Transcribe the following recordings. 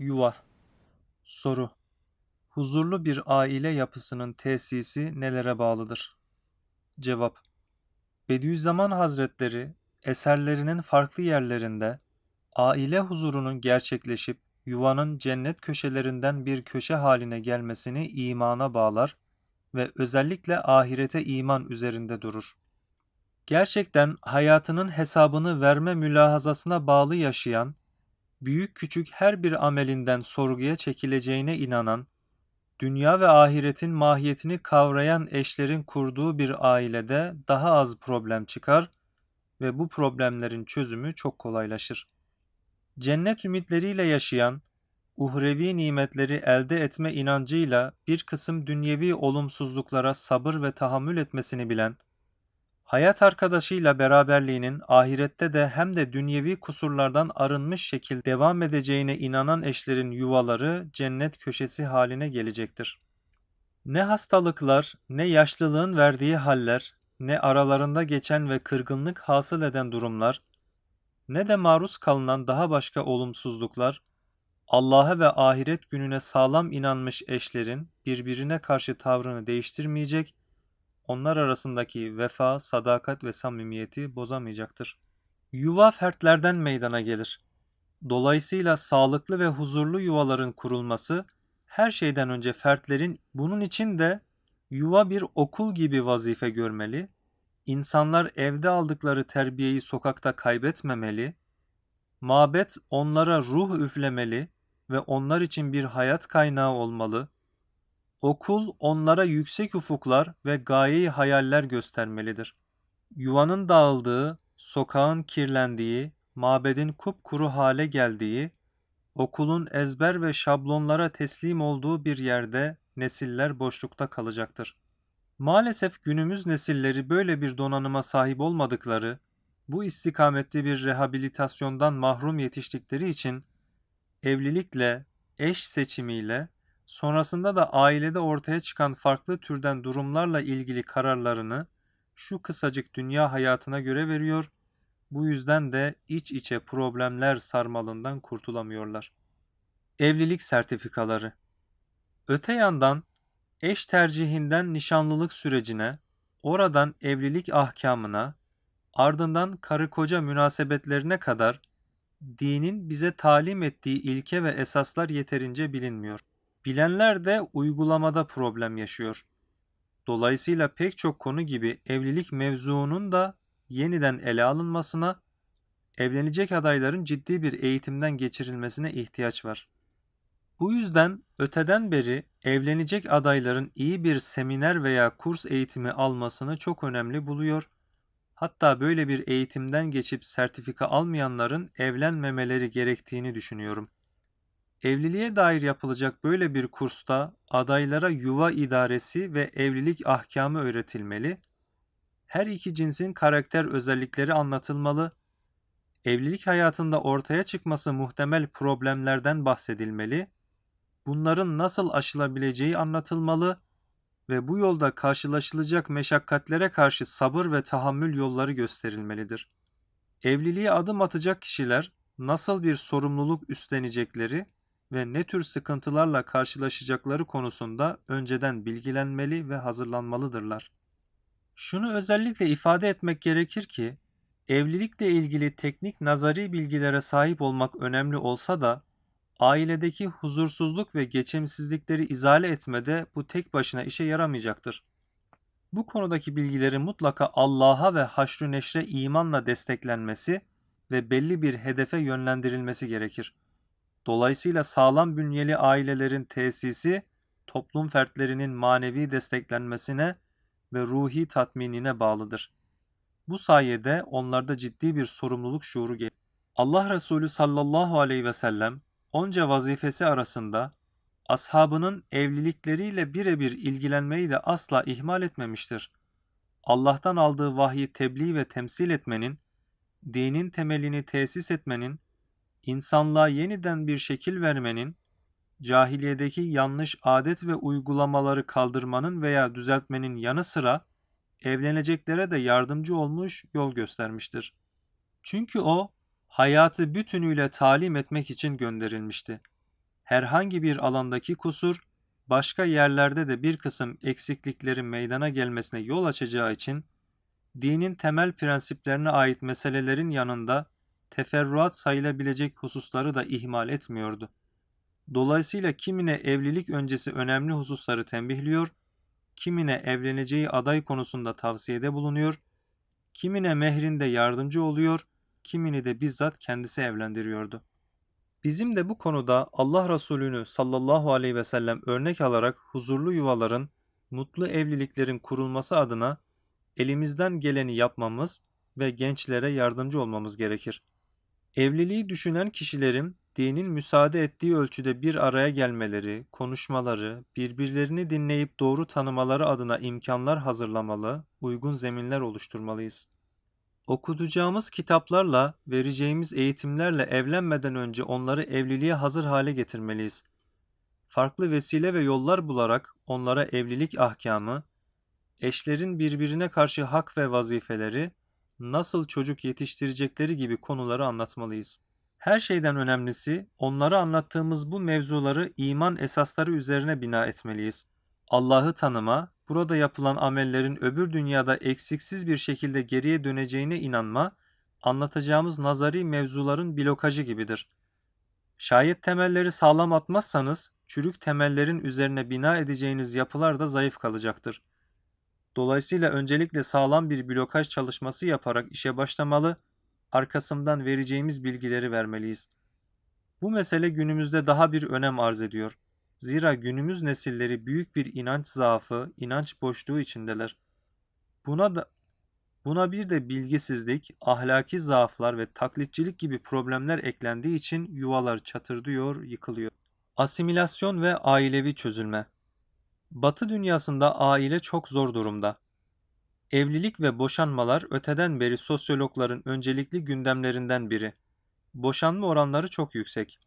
Yuva Soru Huzurlu bir aile yapısının tesisi nelere bağlıdır? Cevap Bediüzzaman Hazretleri eserlerinin farklı yerlerinde aile huzurunun gerçekleşip yuvanın cennet köşelerinden bir köşe haline gelmesini imana bağlar ve özellikle ahirete iman üzerinde durur. Gerçekten hayatının hesabını verme mülahazasına bağlı yaşayan büyük küçük her bir amelinden sorguya çekileceğine inanan, dünya ve ahiretin mahiyetini kavrayan eşlerin kurduğu bir ailede daha az problem çıkar ve bu problemlerin çözümü çok kolaylaşır. Cennet ümitleriyle yaşayan, uhrevi nimetleri elde etme inancıyla bir kısım dünyevi olumsuzluklara sabır ve tahammül etmesini bilen, hayat arkadaşıyla beraberliğinin ahirette de hem de dünyevi kusurlardan arınmış şekilde devam edeceğine inanan eşlerin yuvaları cennet köşesi haline gelecektir. Ne hastalıklar, ne yaşlılığın verdiği haller, ne aralarında geçen ve kırgınlık hasıl eden durumlar, ne de maruz kalınan daha başka olumsuzluklar, Allah'a ve ahiret gününe sağlam inanmış eşlerin birbirine karşı tavrını değiştirmeyecek onlar arasındaki vefa, sadakat ve samimiyeti bozamayacaktır. Yuva fertlerden meydana gelir. Dolayısıyla sağlıklı ve huzurlu yuvaların kurulması her şeyden önce fertlerin bunun için de yuva bir okul gibi vazife görmeli, insanlar evde aldıkları terbiyeyi sokakta kaybetmemeli, mabet onlara ruh üflemeli ve onlar için bir hayat kaynağı olmalı, Okul onlara yüksek ufuklar ve gayeyi hayaller göstermelidir. Yuvanın dağıldığı, sokağın kirlendiği, mabedin kupkuru hale geldiği, okulun ezber ve şablonlara teslim olduğu bir yerde nesiller boşlukta kalacaktır. Maalesef günümüz nesilleri böyle bir donanıma sahip olmadıkları, bu istikamette bir rehabilitasyondan mahrum yetiştikleri için evlilikle, eş seçimiyle Sonrasında da ailede ortaya çıkan farklı türden durumlarla ilgili kararlarını şu kısacık dünya hayatına göre veriyor. Bu yüzden de iç içe problemler sarmalından kurtulamıyorlar. Evlilik sertifikaları Öte yandan eş tercihinden nişanlılık sürecine, oradan evlilik ahkamına, ardından karı koca münasebetlerine kadar dinin bize talim ettiği ilke ve esaslar yeterince bilinmiyor. Bilenler de uygulamada problem yaşıyor. Dolayısıyla pek çok konu gibi evlilik mevzuunun da yeniden ele alınmasına, evlenecek adayların ciddi bir eğitimden geçirilmesine ihtiyaç var. Bu yüzden öteden beri evlenecek adayların iyi bir seminer veya kurs eğitimi almasını çok önemli buluyor. Hatta böyle bir eğitimden geçip sertifika almayanların evlenmemeleri gerektiğini düşünüyorum. Evliliğe dair yapılacak böyle bir kursta adaylara yuva idaresi ve evlilik ahkamı öğretilmeli, her iki cinsin karakter özellikleri anlatılmalı, evlilik hayatında ortaya çıkması muhtemel problemlerden bahsedilmeli, bunların nasıl aşılabileceği anlatılmalı ve bu yolda karşılaşılacak meşakkatlere karşı sabır ve tahammül yolları gösterilmelidir. Evliliğe adım atacak kişiler nasıl bir sorumluluk üstlenecekleri ve ne tür sıkıntılarla karşılaşacakları konusunda önceden bilgilenmeli ve hazırlanmalıdırlar. Şunu özellikle ifade etmek gerekir ki, evlilikle ilgili teknik nazari bilgilere sahip olmak önemli olsa da, ailedeki huzursuzluk ve geçimsizlikleri izale etmede bu tek başına işe yaramayacaktır. Bu konudaki bilgileri mutlaka Allah'a ve haşr-ı neşre imanla desteklenmesi ve belli bir hedefe yönlendirilmesi gerekir. Dolayısıyla sağlam bünyeli ailelerin tesisi toplum fertlerinin manevi desteklenmesine ve ruhi tatminine bağlıdır. Bu sayede onlarda ciddi bir sorumluluk şuuru gelir. Allah Resulü sallallahu aleyhi ve sellem onca vazifesi arasında ashabının evlilikleriyle birebir ilgilenmeyi de asla ihmal etmemiştir. Allah'tan aldığı vahyi tebliğ ve temsil etmenin, dinin temelini tesis etmenin insanlığa yeniden bir şekil vermenin, cahiliyedeki yanlış adet ve uygulamaları kaldırmanın veya düzeltmenin yanı sıra evleneceklere de yardımcı olmuş, yol göstermiştir. Çünkü o hayatı bütünüyle talim etmek için gönderilmişti. herhangi bir alandaki kusur, başka yerlerde de bir kısım eksikliklerin meydana gelmesine yol açacağı için, dinin temel prensiplerine ait meselelerin yanında teferruat sayılabilecek hususları da ihmal etmiyordu. Dolayısıyla kimine evlilik öncesi önemli hususları tembihliyor, kimine evleneceği aday konusunda tavsiyede bulunuyor, kimine mehrinde yardımcı oluyor, kimini de bizzat kendisi evlendiriyordu. Bizim de bu konuda Allah Resulü'nü sallallahu aleyhi ve sellem örnek alarak huzurlu yuvaların, mutlu evliliklerin kurulması adına elimizden geleni yapmamız ve gençlere yardımcı olmamız gerekir. Evliliği düşünen kişilerin dinin müsaade ettiği ölçüde bir araya gelmeleri, konuşmaları, birbirlerini dinleyip doğru tanımaları adına imkanlar hazırlamalı, uygun zeminler oluşturmalıyız. Okutacağımız kitaplarla, vereceğimiz eğitimlerle evlenmeden önce onları evliliğe hazır hale getirmeliyiz. Farklı vesile ve yollar bularak onlara evlilik ahkamı, eşlerin birbirine karşı hak ve vazifeleri, nasıl çocuk yetiştirecekleri gibi konuları anlatmalıyız. Her şeyden önemlisi onlara anlattığımız bu mevzuları iman esasları üzerine bina etmeliyiz. Allah'ı tanıma, burada yapılan amellerin öbür dünyada eksiksiz bir şekilde geriye döneceğine inanma, anlatacağımız nazari mevzuların blokajı gibidir. Şayet temelleri sağlam atmazsanız, çürük temellerin üzerine bina edeceğiniz yapılar da zayıf kalacaktır. Dolayısıyla öncelikle sağlam bir blokaj çalışması yaparak işe başlamalı, arkasından vereceğimiz bilgileri vermeliyiz. Bu mesele günümüzde daha bir önem arz ediyor. Zira günümüz nesilleri büyük bir inanç zaafı, inanç boşluğu içindeler. Buna da Buna bir de bilgisizlik, ahlaki zaaflar ve taklitçilik gibi problemler eklendiği için yuvalar çatırdıyor, yıkılıyor. Asimilasyon ve ailevi çözülme Batı dünyasında aile çok zor durumda. Evlilik ve boşanmalar öteden beri sosyologların öncelikli gündemlerinden biri. Boşanma oranları çok yüksek.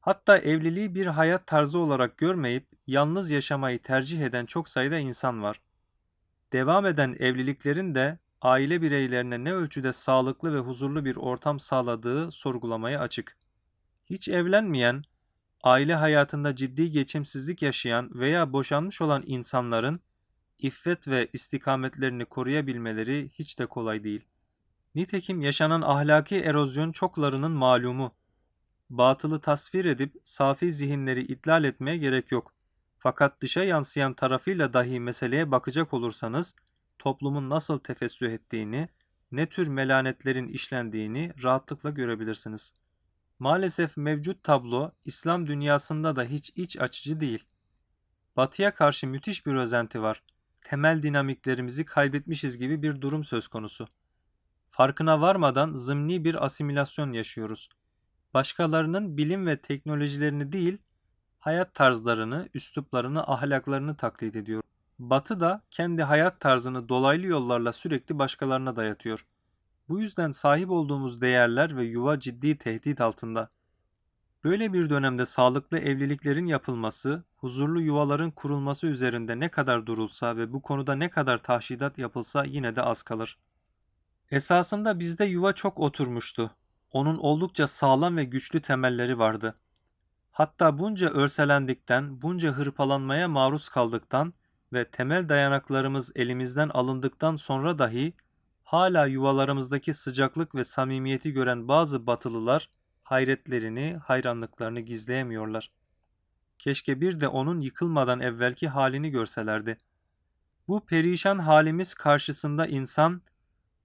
Hatta evliliği bir hayat tarzı olarak görmeyip yalnız yaşamayı tercih eden çok sayıda insan var. Devam eden evliliklerin de aile bireylerine ne ölçüde sağlıklı ve huzurlu bir ortam sağladığı sorgulamaya açık. Hiç evlenmeyen, aile hayatında ciddi geçimsizlik yaşayan veya boşanmış olan insanların iffet ve istikametlerini koruyabilmeleri hiç de kolay değil. Nitekim yaşanan ahlaki erozyon çoklarının malumu. Batılı tasvir edip safi zihinleri idlal etmeye gerek yok. Fakat dışa yansıyan tarafıyla dahi meseleye bakacak olursanız, toplumun nasıl tefessüh ettiğini, ne tür melanetlerin işlendiğini rahatlıkla görebilirsiniz. Maalesef mevcut tablo İslam dünyasında da hiç iç açıcı değil. Batıya karşı müthiş bir özenti var. Temel dinamiklerimizi kaybetmişiz gibi bir durum söz konusu. Farkına varmadan zımni bir asimilasyon yaşıyoruz. Başkalarının bilim ve teknolojilerini değil, hayat tarzlarını, üsluplarını, ahlaklarını taklit ediyor. Batı da kendi hayat tarzını dolaylı yollarla sürekli başkalarına dayatıyor. Bu yüzden sahip olduğumuz değerler ve yuva ciddi tehdit altında. Böyle bir dönemde sağlıklı evliliklerin yapılması, huzurlu yuvaların kurulması üzerinde ne kadar durulsa ve bu konuda ne kadar tahşidat yapılsa yine de az kalır. Esasında bizde yuva çok oturmuştu. Onun oldukça sağlam ve güçlü temelleri vardı. Hatta bunca örselendikten, bunca hırpalanmaya maruz kaldıktan ve temel dayanaklarımız elimizden alındıktan sonra dahi hala yuvalarımızdaki sıcaklık ve samimiyeti gören bazı batılılar hayretlerini, hayranlıklarını gizleyemiyorlar. Keşke bir de onun yıkılmadan evvelki halini görselerdi. Bu perişan halimiz karşısında insan,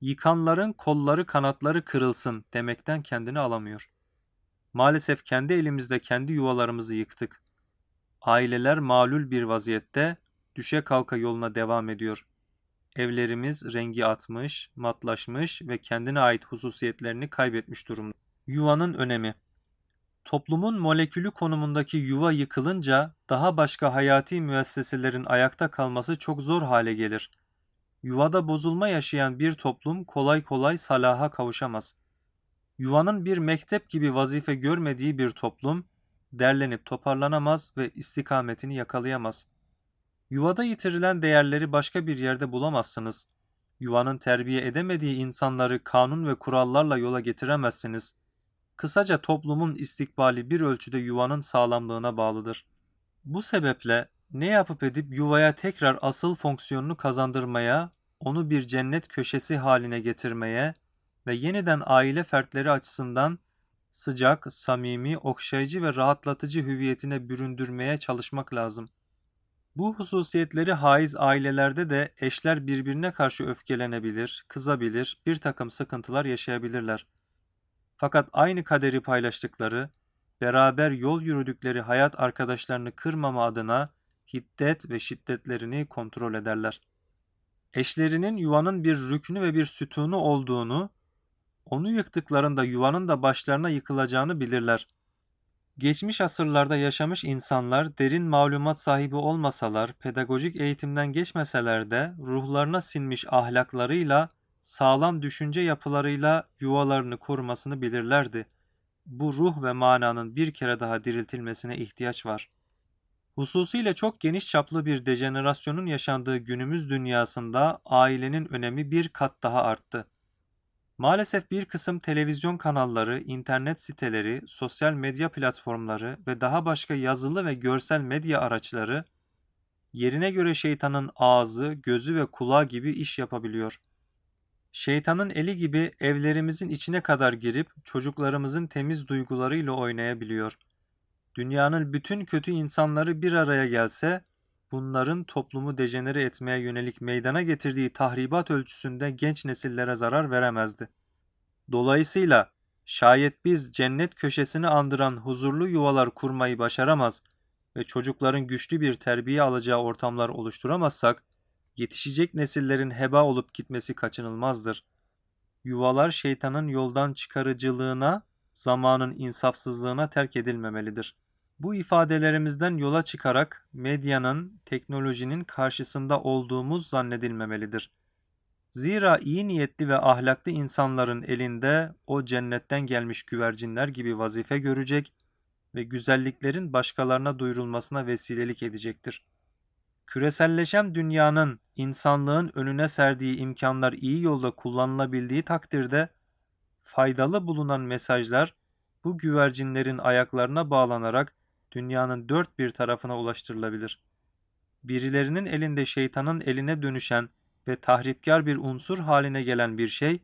yıkanların kolları kanatları kırılsın demekten kendini alamıyor. Maalesef kendi elimizde kendi yuvalarımızı yıktık. Aileler malul bir vaziyette, düşe kalka yoluna devam ediyor. Evlerimiz rengi atmış, matlaşmış ve kendine ait hususiyetlerini kaybetmiş durumda. Yuvanın önemi Toplumun molekülü konumundaki yuva yıkılınca daha başka hayati müesseselerin ayakta kalması çok zor hale gelir. Yuvada bozulma yaşayan bir toplum kolay kolay salaha kavuşamaz. Yuvanın bir mektep gibi vazife görmediği bir toplum derlenip toparlanamaz ve istikametini yakalayamaz. Yuvada yitirilen değerleri başka bir yerde bulamazsınız. Yuvanın terbiye edemediği insanları kanun ve kurallarla yola getiremezsiniz. Kısaca toplumun istikbali bir ölçüde yuvanın sağlamlığına bağlıdır. Bu sebeple ne yapıp edip yuvaya tekrar asıl fonksiyonunu kazandırmaya, onu bir cennet köşesi haline getirmeye ve yeniden aile fertleri açısından sıcak, samimi, okşayıcı ve rahatlatıcı hüviyetine büründürmeye çalışmak lazım. Bu hususiyetleri haiz ailelerde de eşler birbirine karşı öfkelenebilir, kızabilir, bir takım sıkıntılar yaşayabilirler. Fakat aynı kaderi paylaştıkları, beraber yol yürüdükleri hayat arkadaşlarını kırmama adına hiddet ve şiddetlerini kontrol ederler. Eşlerinin yuvanın bir rüknü ve bir sütunu olduğunu, onu yıktıklarında yuvanın da başlarına yıkılacağını bilirler. Geçmiş asırlarda yaşamış insanlar derin malumat sahibi olmasalar, pedagojik eğitimden geçmeseler de ruhlarına sinmiş ahlaklarıyla, sağlam düşünce yapılarıyla yuvalarını korumasını bilirlerdi. Bu ruh ve mananın bir kere daha diriltilmesine ihtiyaç var. Hususiyle çok geniş çaplı bir dejenerasyonun yaşandığı günümüz dünyasında ailenin önemi bir kat daha arttı. Maalesef bir kısım televizyon kanalları, internet siteleri, sosyal medya platformları ve daha başka yazılı ve görsel medya araçları yerine göre şeytanın ağzı, gözü ve kulağı gibi iş yapabiliyor. Şeytanın eli gibi evlerimizin içine kadar girip çocuklarımızın temiz duygularıyla oynayabiliyor. Dünyanın bütün kötü insanları bir araya gelse, bunların toplumu dejenere etmeye yönelik meydana getirdiği tahribat ölçüsünde genç nesillere zarar veremezdi. Dolayısıyla şayet biz cennet köşesini andıran huzurlu yuvalar kurmayı başaramaz ve çocukların güçlü bir terbiye alacağı ortamlar oluşturamazsak, yetişecek nesillerin heba olup gitmesi kaçınılmazdır. Yuvalar şeytanın yoldan çıkarıcılığına, zamanın insafsızlığına terk edilmemelidir. Bu ifadelerimizden yola çıkarak medyanın, teknolojinin karşısında olduğumuz zannedilmemelidir. Zira iyi niyetli ve ahlaklı insanların elinde o cennetten gelmiş güvercinler gibi vazife görecek ve güzelliklerin başkalarına duyurulmasına vesilelik edecektir. Küreselleşen dünyanın insanlığın önüne serdiği imkanlar iyi yolda kullanılabildiği takdirde faydalı bulunan mesajlar bu güvercinlerin ayaklarına bağlanarak dünyanın dört bir tarafına ulaştırılabilir. Birilerinin elinde şeytanın eline dönüşen ve tahripkar bir unsur haline gelen bir şey,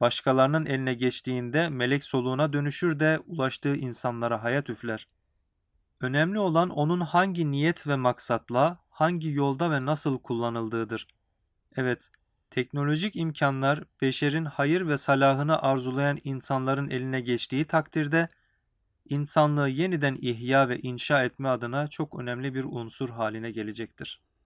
başkalarının eline geçtiğinde melek soluğuna dönüşür de ulaştığı insanlara hayat üfler. Önemli olan onun hangi niyet ve maksatla, hangi yolda ve nasıl kullanıldığıdır. Evet, teknolojik imkanlar beşerin hayır ve salahını arzulayan insanların eline geçtiği takdirde, insanlığı yeniden ihya ve inşa etme adına çok önemli bir unsur haline gelecektir.